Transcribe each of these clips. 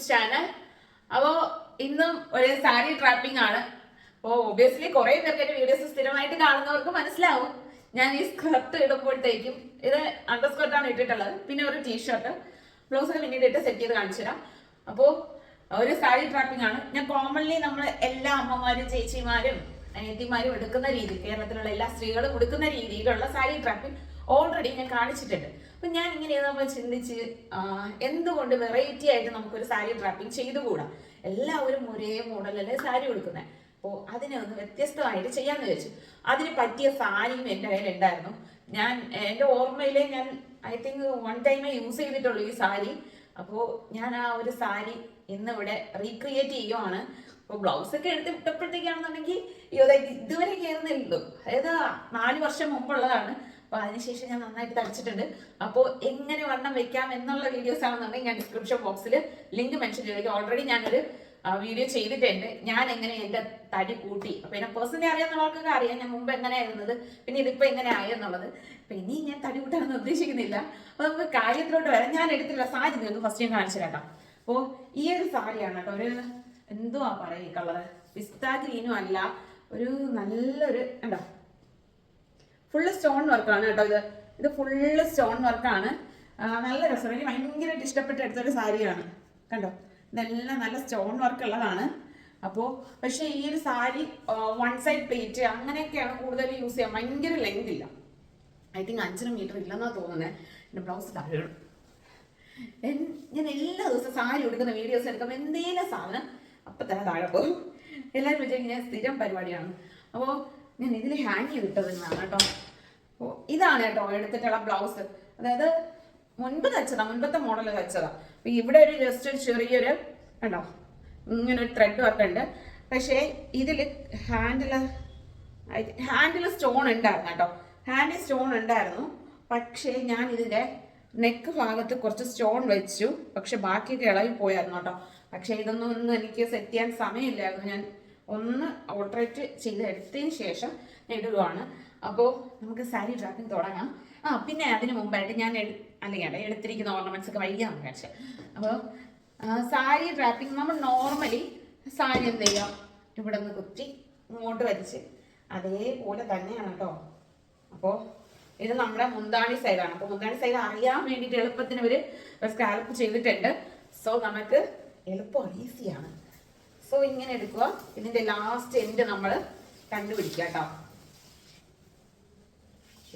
YouTube channel അപ്പോൾ ഇന്നും ഒരു സാരി ട്രാപ്പിംഗ് ആണ്. അപ്പോൾ ഒബിയസ്ലി കുറേ പേർക്ക് വീഡിയോസ് സ്ഥിരമായിട്ട് കാണുന്നവർക്ക് മനസ്സിലാവും. ഞാൻ ഈ സ്കർട്ട് ഇടുമ്പോഴത്തേക്കും ഇത് അണ്ടർ സ്കർട്ടാണ് ഇട്ടിട്ടുള്ളത്. പിന്നെ ഒരു ടീഷർട്ട് ബ്ലൗസ് ഒക്കെ പിന്നീട് ഇട്ട് സെറ്റ് ചെയ്ത് കാണിച്ചു തരാം. അപ്പോൾ ഒരു സാരി ട്രാപ്പിംഗ് ആണ്. ഞാൻ കോമൺലി നമ്മൾ എല്ലാ അമ്മമാരും ചേച്ചിമാരും അനിയത്തിമാരും എടുക്കുന്ന രീതി കേരളത്തിലുള്ള എല്ലാ സ്ത്രീകളും എടുക്കുന്ന രീതിയിലുള്ള സാരി ട്രാപ്പിംഗ് ഓൾറെഡി ഞാൻ കാണിച്ചിട്ടുണ്ട്. അപ്പൊ ഞാൻ ഇങ്ങനെ നമ്മൾ ചിന്തിച്ച് എന്തുകൊണ്ട് വെറൈറ്റി ആയിട്ട് നമുക്കൊരു സാരി ട്രാപ്പിംഗ് ചെയ്തുകൂടാ? എല്ലാവരും ഒരേ മോഡലല്ലേ സാരി കൊടുക്കുന്നത് അപ്പോൾ അതിനെ ഒന്ന് വ്യത്യസ്തമായിട്ട് ചെയ്യാന്ന് വെച്ചു അതിന് പറ്റിയ സാരിയും എന്റെ കയ്യിൽ ഉണ്ടായിരുന്നു ഞാൻ എന്റെ ഓർമ്മയിലെ ഞാൻ ഐ തിങ്ക് വൺ ടൈമേ യൂസ് ചെയ്തിട്ടുള്ളൂ ഈ സാരി അപ്പോൾ ഞാൻ ആ ഒരു സാരി ഇന്ന് ഇവിടെ റീക്രിയേറ്റ് ചെയ്യുവാണ്. അപ്പോൾ ബ്ലൗസ് ഒക്കെ എടുത്ത് ദേ ഇതുവരെ കയറുന്നില്ലല്ലോ അതായത് നാല് വർഷം മുമ്പുള്ളതാണ്. അപ്പോൾ അതിനുശേഷം ഞാൻ നന്നായിട്ട് തടിച്ചിട്ടുണ്ട് അപ്പോൾ എങ്ങനെ വണ്ണം വെക്കാം എന്നുള്ള വീഡിയോസ് ആണെന്നുണ്ടെങ്കിൽ ഞാൻ ഡിസ്ക്രിപ്ഷൻ ബോക്സിൽ ലിങ്ക് മെൻഷൻ ചെയ്തേക്കും. ഓൾറെഡി ഞാനൊരു വീഡിയോ ചെയ്തിട്ടുണ്ട്. ഞാൻ എങ്ങനെ എന്റെ തടി കൂട്ടി. അപ്പം എന്നെ പേഴ്സണലി അറിയാവുന്നവർക്കൊക്കെ അറിയാം ഞാൻ മുമ്പ് എങ്ങനെയായിരുന്നത് പിന്നെ ഇതിപ്പോൾ എങ്ങനെ ആയെന്നുള്ളത് അപ്പം ഇനി ഞാൻ തടി കൂട്ടാനൊന്നും ഉദ്ദേശിക്കുന്നില്ല. അപ്പോൾ നമുക്ക് കാര്യത്തിലോട്ട് വരാം. ഞാൻ എടുത്തില്ല സാരി നിങ്ങൾക്ക് ഫസ്റ്റ് ഞാൻ കാണിച്ചു കേട്ടോ. അപ്പോൾ ഈ ഒരു സാരിയാണ് കേട്ടോ. ഒരു എന്തുവാ പറയുക കളർ പിസ്ത ഗ്രീനും അല്ല. ഒരു നല്ലൊരു ഉണ്ടോ ഫുള്ള് സ്റ്റോൺ വർക്കാണ് കേട്ടോ ഇത്. ഇത് ഫുള്ള് സ്റ്റോൺ വർക്കാണ് നല്ല രസം. എനിക്ക് ഭയങ്കരമായിട്ട് ഇഷ്ടപ്പെട്ട് എടുത്തൊരു സാരിയാണ്. കണ്ടോ? ഇതെല്ലാം നല്ല സ്റ്റോൺ വർക്ക് ഉള്ളതാണ്. അപ്പോൾ പക്ഷേ ഈ ഒരു സാരി വൺ സൈഡ് പ്ലേറ്റ് അങ്ങനെയൊക്കെയാണ് കൂടുതൽ യൂസ് ചെയ്യാൻ. ഭയങ്കര ലെങ്ത് ഇല്ല. ഐ തിങ്ക് അഞ്ചര മീറ്റർ ഇല്ലെന്നാണ് തോന്നുന്നത് എന്റെ ബ്ലൗസ് താഴെ ഞാൻ എല്ലാ ദിവസവും സാരി എടുക്കുന്ന വീഡിയോസ് എടുക്കുമ്പോൾ എന്തെങ്കിലും സാധനം അപ്പം തന്നെ താഴെ പോകും. എല്ലാവരും വിചാരിക്കും ഞാൻ സ്ഥിരം പരിപാടിയാണ്. അപ്പോൾ ഞാൻ ഇതിൽ ഹാങ് ചെയ്തിട്ടതെന്നാണ് കേട്ടോ. അപ്പോൾ ഇതാണ് കേട്ടോ എടുത്തിട്ടുള്ള ബ്ലൗസ്. അതായത് മുൻപ് തച്ചതാ മുൻപത്തെ മോഡൽ തച്ചതാ. അപ്പോൾ ഇവിടെ ഒരു ജസ്റ്റ് ഒരു ചെറിയൊരു കണ്ടോ ഇങ്ങനെ ഒരു ത്രെഡ് വർക്ക് ഉണ്ട്. പക്ഷേ ഇതിൽ ഹാൻഡിൽ ഹാൻഡിൽ സ്റ്റോൺ ഉണ്ടായിരുന്നു കേട്ടോ. ഹാൻഡിൽ സ്റ്റോൺ ഉണ്ടായിരുന്നു. പക്ഷേ ഞാൻ ഇതിന്റെ നെക്ക് ഭാഗത്ത് കുറച്ച് സ്റ്റോൺ വെച്ചു. പക്ഷെ ബാക്കിയൊക്കെ ഇളകി പോയായിരുന്നു കേട്ടോ. പക്ഷേ ഇതൊന്നും ഒന്നും എനിക്ക് സെറ്റ് ചെയ്യാൻ സമയമില്ലായിരുന്നു. ഞാൻ ഒന്ന് ഓൾട്രേറ്റ് ചെയ്ത് എടുത്തതിന് ശേഷം ഇടുകയാണ് അപ്പോൾ നമുക്ക് സാരി ഡ്രാപ്പിംഗ് തുടങ്ങാം. ആ പിന്നെ അതിന് മുമ്പായിട്ട് ഞാൻ അല്ലെങ്കിൽ എടുത്തിരിക്കുന്ന ഓർണമെന്റ്സ് ഒക്കെ വൈകിയാണ് കഴിച്ചത് അപ്പോൾ സാരി ഡ്രാപ്പിംഗ് നമ്മൾ നോർമലി സാരി എന്ത് ചെയ്യാം ഇവിടെ നിന്ന് കുത്തി ഇങ്ങോട്ട് വലിച്ച്. അതേപോലെ തന്നെയാണ് കേട്ടോ. അപ്പോൾ ഇത് നമ്മുടെ മുന്താണി സൈഡാണ് അപ്പോൾ മുന്താണി സൈഡ് അറിയാൻ വേണ്ടിയിട്ട് എളുപ്പത്തിന് ഒരു സ്കാൽപ്പ് ചെയ്തിട്ടുണ്ട്. സോ നമുക്ക് എളുപ്പമാണ് ഈസിയാണ് സോ ഇങ്ങനെ എടുക്കുക. ഇതിന്റെ ലാസ്റ്റ് എൻഡ് നമ്മൾ കണ്ടുപിടിക്കുക കേട്ടോ.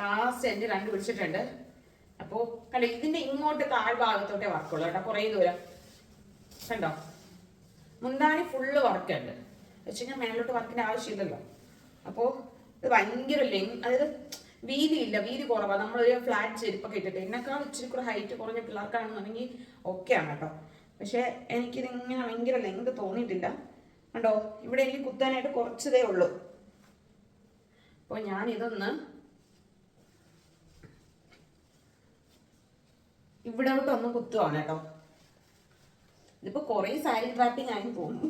ലാസ്റ്റ് എന്റെ രണ്ട് പിടിച്ചിട്ടുണ്ട്. അപ്പോൾ കണ്ടോ ഇതിന്റെ ഇങ്ങോട്ട് താഴ്ഭാഗത്തോട്ടേ വർക്കുള്ളൂ കേട്ടോ കുറേ ദൂരം. കണ്ടോ? മുന്താണി ഫുള്ള് വർക്കുണ്ട് വെച്ച് കഴിഞ്ഞാൽ മേലോട്ട് വർക്കിന്റെ ആവശ്യമില്ലല്ലോ. അപ്പോൾ ഇത് ഭയങ്കര ലെങ് അതായത് വീതിയില്ല വീതി കുറവാണ് നമ്മളൊരു ഫ്ലാറ്റ് ചെരുപ്പൊക്കെ ഇട്ടിട്ട്. എന്നെക്കാൾ ഇച്ചിരി കൂടെ ഹൈറ്റ് കുറഞ്ഞ പിള്ളേർക്കാണെന്നുണ്ടെങ്കിൽ ഓക്കെയാണ് കേട്ടോ. പക്ഷേ എനിക്കിത് ഇങ്ങനെ ഭയങ്കര ലെങ്ത് തോന്നിയിട്ടില്ല. കണ്ടോ? ഇവിടെ എനിക്ക് കുത്താനായിട്ട് കുറച്ചതേ ഉള്ളൂ. അപ്പോൾ ഞാൻ ഇതൊന്ന് ഇവിടോട്ടൊന്ന് കുത്തുവാണ് കേട്ടോ. ഇതിപ്പോ കുറേ സാരി ഡ്രാപ്പിംഗ് ആയി പോകുന്നു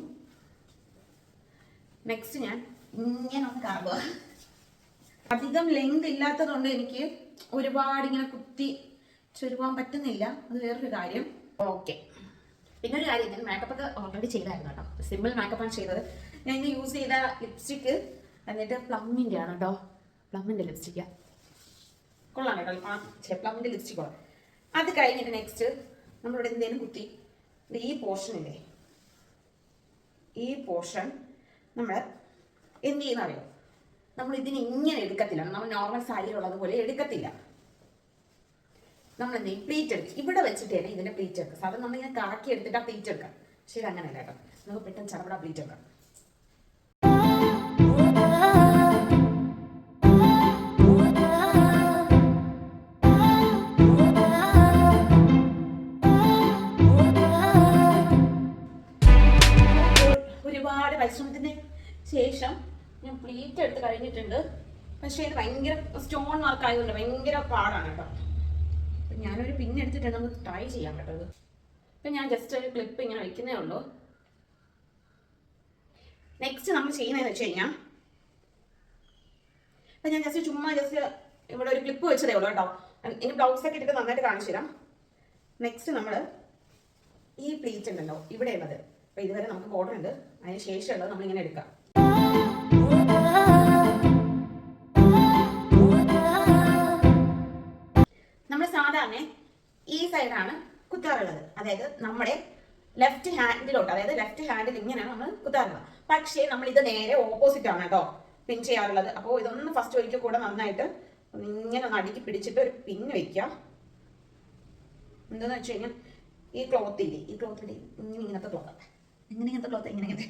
നെക്സ്റ്റ് ഞാൻ ഇങ്ങനെ ഒന്ന് കാണുക അധികം ലെങ്ത് ഇല്ലാത്തതുകൊണ്ട് എനിക്ക് ഒരുപാട് ഇങ്ങനെ കുത്തി ചുരുവാൻ പറ്റുന്നില്ല. അത് വേറൊരു കാര്യം. ഓക്കെ പിന്നെ ഒരു കാര്യം ഞാൻ മേക്കപ്പ് ഒക്കെ ഓൾറെഡി ചെയ്തായിരുന്നു കേട്ടോ. സിമ്പിൾ മേക്കപ്പാണ് ചെയ്തത്. ഞാൻ ഇന്ന് യൂസ് ചെയ്ത ലിപ്സ്റ്റിക്ക് എന്നിട്ട് പ്ലമ്മിന്റെ ആണ് കേട്ടോ. പ്ലമ്മിന്റെ ലിപ്സ്റ്റിക്കാ കൊള്ളാം കേട്ടോ. പ്ലമ്മിന്റെ കൊള്ളാം. അത് കഴിഞ്ഞിട്ട് നെക്സ്റ്റ് നമ്മളിവിടെ എന്തേലും കുത്തി ഈ പോർഷൻ ഇല്ലേ? ഈ പോർഷൻ നമ്മൾ എന്ത് ചെയ്യുന്നറിയോ? നമ്മൾ ഇതിന് ഇങ്ങനെ എടുക്കത്തില്ല. നമ്മൾ നോർമൽ സാരി ഉള്ളതുപോലെ എടുക്കത്തില്ല. നമ്മൾ എന്ത് ചെയ്യും? പ്ലീറ്റ് എടുക്കും. ഇവിടെ വെച്ചിട്ട് ഇതിന്റെ പ്ലീറ്റ് എടുക്കുക. സാധാരണ നമ്മൾ ഇങ്ങനെ കറക്കി എടുത്തിട്ട് പ്ലീറ്റ് എടുക്കാം ശരി ഇത് അങ്ങനെയല്ല കേട്ടോ. നമുക്ക് പെട്ടെന്ന് ചടപട പ്ലീറ്റ് എടുക്കാം. ശേഷം ഞാൻ പ്ലീറ്റ് എടുത്ത് കഴിഞ്ഞിട്ടുണ്ട്. പക്ഷേ ഇത് ഭയങ്കര സ്റ്റോൺ വർക്ക് ആയതുകൊണ്ട് ഭയങ്കര പാടാണ് കേട്ടോ. ഞാനൊരു പിൻ എടുത്തിട്ട് നമുക്ക് ട്രൈ ചെയ്യാം കേട്ടത് ഇപ്പം ഞാൻ ജസ്റ്റ് ഒരു ക്ലിപ്പ് ഇങ്ങനെ വെക്കുന്നേ ഉള്ളൂ. നെക്സ്റ്റ് നമ്മൾ ചെയ്യുന്നതെന്ന് വെച്ച് കഴിഞ്ഞാൽ അപ്പം ഞാൻ ജസ്റ്റ് ചുമ്മാ ജസ്റ്റ് ഇവിടെ ഒരു ക്ലിപ്പ് വെച്ചതേ ഉള്ളൂ കേട്ടോ. ഇനി ബ്ലൗസ് ഒക്കെ ഇട്ടിട്ട് നന്നായിട്ട് കാണിച്ചു തരാം. നെക്സ്റ്റ് നമ്മൾ ഈ പ്ലീറ്റ് ഉണ്ടല്ലോ ഇവിടെ ഉള്ളത് അപ്പൊ ഇതുവരെ നമുക്ക് ബോർഡർ ഉണ്ട്. അതിന് ശേഷമുള്ളത് നമ്മളിങ്ങനെ എടുക്കാം. സാധാരണ ഈ സൈഡാണ് കുത്താറുള്ളത്. അതായത് നമ്മുടെ ലെഫ്റ്റ് ഹാൻഡിലോട്ട് അതായത് ലെഫ്റ്റ് ഹാൻഡിൽ ഇങ്ങനെയാണ് നമ്മൾ കുത്താറുള്ളത് പക്ഷേ നമ്മൾ ഇത് നേരെ ഓപ്പോസിറ്റ് ആണ് കേട്ടോ പിൻ ചെയ്യാറുള്ളത്. അപ്പോൾ ഇതൊന്ന് ഫസ്റ്റ് ഒരിക്കൽ കൂടെ നന്നായിട്ട് ഇങ്ങനെ ഒന്ന് അടുക്കി പിടിച്ചിട്ട് ഒരു പിൻ വെക്കുക എന്താണെന്ന് വെച്ച് കഴിഞ്ഞാൽ ഈ ക്ലോത്ത് ഇല്ലേ ഈ ക്ലോത്ത് ഇല്ലേ ഇങ്ങനെ ഇങ്ങനത്തെ ക്ലോത്ത് ഇങ്ങനെ ഇങ്ങനത്തെ ക്ലോത്ത് ഇങ്ങനെ ഇങ്ങനത്തെ?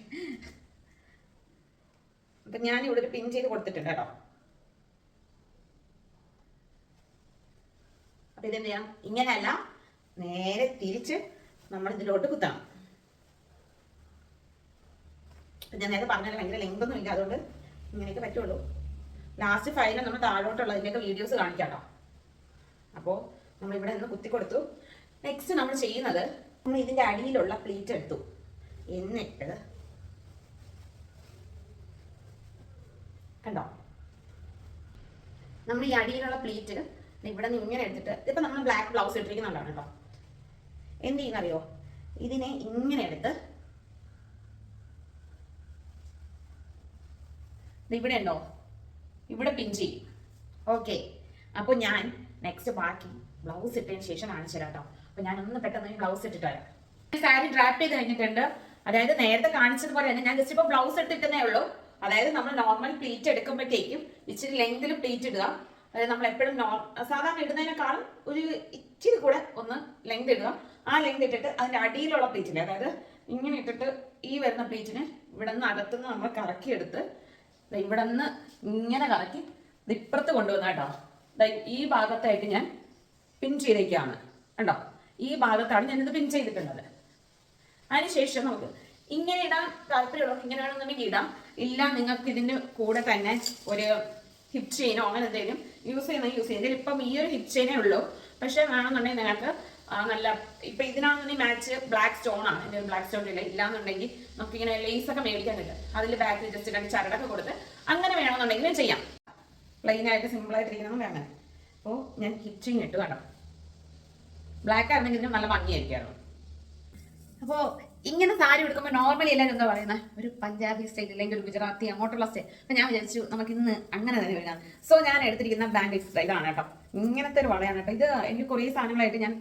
അപ്പം ഞാൻ ഇവിടെ ഒരു പിൻ ചെയ്ത് കൊടുത്തിട്ടുണ്ട് കേട്ടോ. അപ്പൊ ഇതെന്ത് ചെയ്യാം ഇങ്ങനെയല്ല നേരെ തിരിച്ച് നമ്മൾ ഇതിലോട്ട് കുത്തണം ഞാൻ നേരത്തെ പറഞ്ഞാൽ ഭയങ്കര ലെങ്ത് ഒന്നും ഇല്ല അതുകൊണ്ട് ഇങ്ങനെയൊക്കെ പറ്റുള്ളൂ. ലാസ്റ്റ് ഫൈനൽ നമ്മൾ താഴോട്ടുള്ളതിന്റെയൊക്കെ വീഡിയോസ് കാണിക്കാം കേട്ടോ അപ്പോൾ നമ്മൾ ഇവിടെ നിന്ന് കുത്തി കൊടുത്തു നെക്സ്റ്റ് നമ്മൾ ചെയ്യുന്നത് നമ്മൾ ഇതിന്റെ അടിയിലുള്ള പ്ലീറ്റ് എടുത്തു. എന്നിട്ട് കണ്ടോ? നമ്മൾ ഈ അടിയിലുള്ള പ്ലീറ്റ് ഇവിടെ നിന്ന് ഇങ്ങനെ എടുത്തിട്ട് ഇപ്പം നമ്മൾ ബ്ലാക്ക് ബ്ലൗസ് ഇട്ടിരിക്കുന്നുണ്ടാണ് കേട്ടോ എന്ത് ചെയ്യുന്നറിയോ? ഇതിനെ ഇങ്ങനെ എടുത്ത് ഇവിടെ ഉണ്ടോ? ഇവിടെ പിൻ ചെയ്യും. ഓക്കെ അപ്പോൾ ഞാൻ നെക്സ്റ്റ് ബാക്കി ബ്ലൗസ് ഇട്ടതിന് ശേഷം കാണിച്ചു തരാം കേട്ടോ. അപ്പൊ ഞാൻ ഒന്ന് പെട്ടെന്ന് ബ്ലൗസ് ഇട്ടിട്ട് വരാം. സാരി ഡ്രാപ്പ് ചെയ്ത് കഴിഞ്ഞിട്ടുണ്ട്. അതായത് നേരത്തെ കാണിച്ചതുപോലെ തന്നെ ഞാൻ ജസ്റ്റ് ഇപ്പോൾ ബ്ലൗസ് എടുത്തിട്ടേ ഉള്ളൂ. അതായത് നമ്മൾ നോർമൽ പ്ലീറ്റ് എടുക്കുമ്പോഴത്തേക്കും ഇച്ചിരി ലെങ്തിൽ പ്ലീറ്റ് ഇടുക. അതായത് നമ്മൾ എപ്പോഴും നോർ സാധാരണ ഇടുന്നതിനേക്കാളും ഒരു ഇച്ചിരി കൂടെ ഒന്ന് ലെങ്ത് ഇടുക. ആ ലെങ്ത് ഇട്ടിട്ട് അതിന്റെ അടിയിലുള്ള പ്ലീറ്റില്ലേ അതായത് ഇങ്ങനെ ഇട്ടിട്ട് ഈ വരുന്ന പ്ലീറ്റിന് ഇവിടെ നിന്ന് അകത്തുനിന്ന് നമ്മൾ കറക്കിയെടുത്ത് ഇവിടെ നിന്ന് ഇങ്ങനെ കറക്കി ഇപ്പുറത്ത് കൊണ്ടുവന്ന കേട്ടോ. ഈ ഭാഗത്തായിട്ട് ഞാൻ പിൻ ചെയ്തേക്കാണ്. കണ്ടോ? ഈ ഭാഗത്താണ് ഞാനിത് പിൻ ചെയ്തിട്ടുള്ളത്. അതിനുശേഷം നമുക്ക് ഇങ്ങനെ ഇടാൻ താല്പര്യമുള്ളവർക്ക് ഇങ്ങനെ വേണമെന്നുണ്ടെങ്കിൽ ഇടാം. ഇല്ല നിങ്ങൾക്ക് ഇതിന്റെ കൂടെ തന്നെ ഒരു ഹിപ്പ് ചെയിനോ അങ്ങനെ എന്തെങ്കിലും യൂസ് ചെയ്യുന്ന യൂസ് ചെയ്യുന്നത് ഇപ്പം ഈ ഒരു ഹിപ് ചെയിനേ ഉള്ളൂ. പക്ഷേ വേണമെന്നുണ്ടെങ്കിൽ നിങ്ങൾക്ക് നല്ല ഇപ്പൊ ഇതിനാണെന്നുണ്ടെങ്കിൽ മാച്ച് ബ്ലാക്ക് സ്റ്റോൺ ആണ്. എന്റെ ബ്ലാക്ക് സ്റ്റോൺ ഇല്ല. ഇല്ലാന്നുണ്ടെങ്കിൽ നമുക്ക് ഇങ്ങനെ ലേസ് ഒക്കെ മേടിക്കാൻ കിട്ടും അതിൽ ബാക്കിൽ ജസ്റ്റ് രണ്ട് ചരടൊക്കെ കൊടുത്ത് അങ്ങനെ വേണമെന്നുണ്ടെങ്കിൽ ചെയ്യാം. പ്ലെയിൻ ആയിട്ട് സിമ്പിൾ ആയിട്ടിരിക്കണം അങ്ങനെ അപ്പോൾ ഞാൻ ഹിപ് ചെയിൻ ഇട്ട് കണ്ടോ ബ്ലാക്ക് ആയിരുന്നെങ്കിൽ ഇതിന് നല്ല ഭംഗിയായിരിക്കും അപ്പോ ഇങ്ങനെ സാരി ഉടുക്കുമ്പോൾ നോർമലി എല്ലാവരും എന്താ പറയുന്നത് ഒരു പഞ്ചാബി സ്റ്റൈൽ അല്ലെങ്കിൽ ഒരു ഗുജറാത്തി അങ്ങോട്ടുള്ള സ്റ്റൈൽ അപ്പൊ ഞാൻ വിചാരിച്ചു നമുക്ക് ഇന്ന് അങ്ങനെ തന്നെ വരാം സോ ഞാൻ എടുത്തിരിക്കുന്ന ബാംഗിൾ സ്റ്റൈലാണ് കേട്ടോ. ഇങ്ങനത്തെ ഒരു വളയാണ് കേട്ടോ. ഇത് എനിക്ക് കുറേ സാധനങ്ങളായിട്ട് ഞാൻ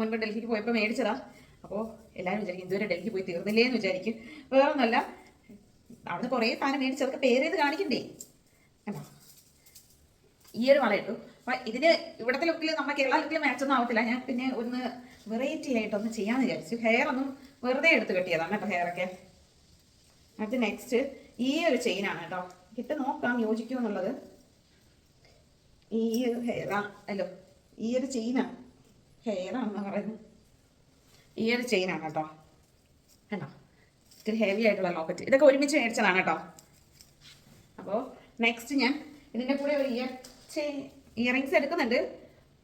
മുൻപ് ഡൽഹിക്ക് പോയപ്പോൾ മേടിച്ചതാ. അപ്പോൾ എല്ലാവരും വിചാരിക്കും ഇതുവരെ ഡൽഹി പോയി തീർന്നില്ലേ എന്ന് വിചാരിക്കും. വേറെ ഒന്നുമല്ല അവിടുന്ന് കുറേ സാധനം മേടിച്ചതൊക്കെ പേര് ചെയ്ത് കാണിക്കണ്ടേ? കണ്ടോ? ഈ ഒരു വള ഇട്ടു. അപ്പൊ ഇതിന് ഇവിടത്തെ ലുക്കിൽ നമ്മുടെ കേരള ലുക്കിൽ മാച്ച് ഒന്നും ആവത്തില്ല. ഞാൻ പിന്നെ ഒന്ന് വെറൈറ്റി ആയിട്ട് ഒന്ന് ചെയ്യാന്ന് വിചാരിച്ചു. ഹെയർ ഒന്നും വെറുതെ എടുത്ത് കെട്ടിയതാണ് കേട്ടോ ഹെയർ ഒക്കെ. അടുത്ത് നെക്സ്റ്റ് ഈ ഒരു ചെയിനാണ് കേട്ടോ. ഇട്ട് നോക്കാം യോജിക്കുമോ എന്നുള്ളത്. ഈ ഒരു ഹെയർ അല്ലോ ഈ ഒരു ചെയിനാണ് ഹെയർ ആണെന്ന് പറയുന്നത് ഈ ഒരു ചെയിനാണ് കേട്ടോ. കണ്ടോ? ഇത്തിരി ഹെവി ആയിട്ടുള്ള ലോക്കറ്റ് ഇതൊക്കെ ഒരുമിച്ച് മേടിച്ചതാണ് കേട്ടോ. അപ്പോൾ നെക്സ്റ്റ് ഞാൻ ഇതിന്റെ കൂടെ ഒരു ഇയർ ചെയിൻ ഇയറിങ്സ് എടുക്കുന്നുണ്ട്.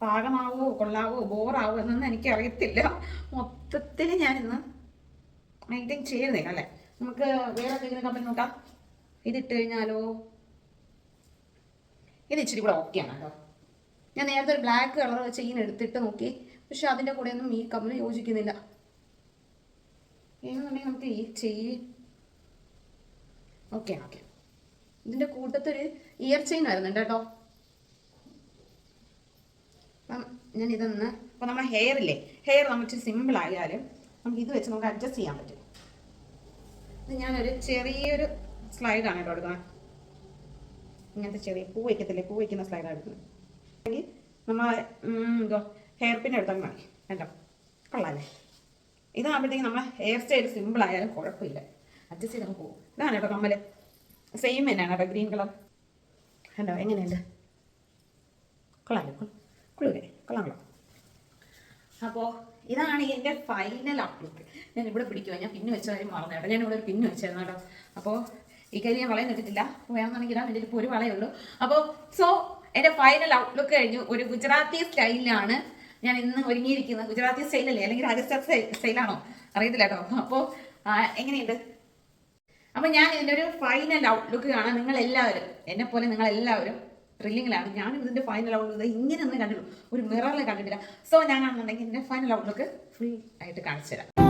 പാകമാവോ കൊള്ളാവോ ബോറാവോ എന്നൊന്നും എനിക്ക് അറിയത്തില്ല മൊത്തത്തിൽ ഞാനിന്ന് മെയിന്റെയിൻ ചെയ്യുന്നില്ല അല്ലേ? നമുക്ക് വേറെ എന്തെങ്കിലും കമ്പനി നോക്കാം. ഇതിട്ട് കഴിഞ്ഞാലോ? ഇത് ഇച്ചിരി കൂടെ ഓക്കെയാണ് കേട്ടോ. ഞാൻ നേരത്തെ ഒരു ബ്ലാക്ക് കളർ ചെയിൻ എടുത്തിട്ട് നോക്കി. പക്ഷെ അതിന്റെ കൂടെ ഒന്നും ഈ കമ്പനി യോജിക്കുന്നില്ല. എന്നുണ്ടെങ്കിൽ നമുക്ക് ഈ ചെയിൻ ഓക്കെ ഓക്കെ ഇതിന്റെ കൂട്ടത്തൊരു ഇയർ ചെയിൻ വരുന്നുണ്ട് കേട്ടോ. അപ്പം ഞാൻ ഇതൊന്ന് അപ്പം നമ്മുടെ ഹെയർ ഇല്ലേ? ഹെയർ നമുക്ക് സിമ്പിൾ ആയാലും നമുക്ക് ഇത് വെച്ച് നമുക്ക് അഡ്ജസ്റ്റ് ചെയ്യാൻ പറ്റും. ഞാനൊരു ചെറിയൊരു സ്ലൈഡാണ് കേട്ടോ എടുക്കുന്നത്. ഇങ്ങനത്തെ ചെറിയ പൂ വയ്ക്കത്തില്ലേ? പൂ വയ്ക്കുന്ന സ്ലൈഡാണ് എടുക്കുന്നത്. അല്ലെങ്കിൽ നമ്മൾ എന്തോ ഹെയർ പിൻ എടുത്താൽ മതി. കണ്ടോ? കൊള്ളാല്ലേ? ഇതാകുമ്പോഴത്തേക്കും നമ്മൾ ഹെയർ സ്റ്റൈൽ സിമ്പിൾ ആയാലും കുഴപ്പമില്ല. അഡ്ജസ്റ്റ് ചെയ്ത് പോകും. ഇതാണ് കേട്ടോ നമ്മൾ സെയിം തന്നെയാണ് കേട്ടോ ഗ്രീൻ കളർ കണ്ടോ? എങ്ങനെയുണ്ട്? കൊള്ളാലോ? കൊള്ളൂലേ കൊള്ളാമല്ലോ അപ്പോൾ ഇതാണ് എന്റെ ഫൈനൽ ഔട്ട്ലുക്ക് ഞാൻ ഇവിടെ പിടിക്കുമോ ഞാൻ പിന്നെ വെച്ച കാര്യം മറന്നു കേട്ടോ. ഞാൻ ഇവിടെ ഒരു പിന്ന് വെച്ചായിരുന്നു കേട്ടോ. അപ്പോൾ ഈ കാര്യം ഞാൻ വളയം നിട്ടില്ല വേണമെന്നുണ്ടെങ്കിൽ ഇടാൻ എന്റെ ഇപ്പോൾ ഒരു വളയുള്ളൂ അപ്പോൾ സോ എന്റെ ഫൈനൽ ഔട്ട്ലുക്ക് കഴിഞ്ഞു. ഒരു ഗുജറാത്തി സ്റ്റൈലിലാണ് ഞാൻ ഇന്ന് ഒരുങ്ങിയിരിക്കുന്നത്. ഗുജറാത്തി സ്റ്റൈലല്ലേ അല്ലെങ്കിൽ രാജസ്ഥാൻ സ്റ്റൈലാണോ അറിയത്തില്ല കേട്ടോ. അപ്പോൾ എങ്ങനെയുണ്ട്? അപ്പൊ ഞാൻ ഇതിന്റെ ഒരു ഫൈനൽ ഔട്ട്ലുക്ക് കാണാൻ പോലെ നിങ്ങൾ എല്ലാവരും ത്രില്ലിങ്ങിലാണ് ഞാൻ ഇതിന്റെ ഫൈനൽ ഔട്ട്ലുക്ക് ഇങ്ങനെ ഒന്നും കണ്ടിട്ടുള്ളൂ. ഒരു മിററിൽ കണ്ടിട്ടില്ല. സോ ഞാൻ കാണുന്നുണ്ടെങ്കിൽ ഇതിന്റെ ഫൈനൽ ഔട്ട്ലുക്ക് ഫ്രീ ആയിട്ട് കാണിച്ചു തരാം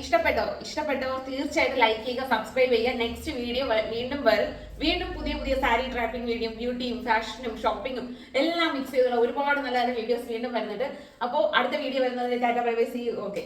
ഇഷ്ടപ്പെട്ടവർ തീർച്ചയായിട്ടും ലൈക്ക് ചെയ്യുക സബ്സ്ക്രൈബ് ചെയ്യുക. നെക്സ്റ്റ് വീഡിയോ വീണ്ടും വരും. വീണ്ടും പുതിയ പുതിയ സാരി ട്രാപ്പിംഗ് വീഡിയോ ബ്യൂട്ടിയും ഫാഷനും ഷോപ്പിംഗും എല്ലാം മിക്സ് ചെയ്തുള്ള ഒരുപാട് നല്ല നല്ല വീഡിയോസ് വീണ്ടും വരുന്നുണ്ട്. അപ്പോൾ അടുത്ത വീഡിയോ വരുന്നത് tata bye bye see okay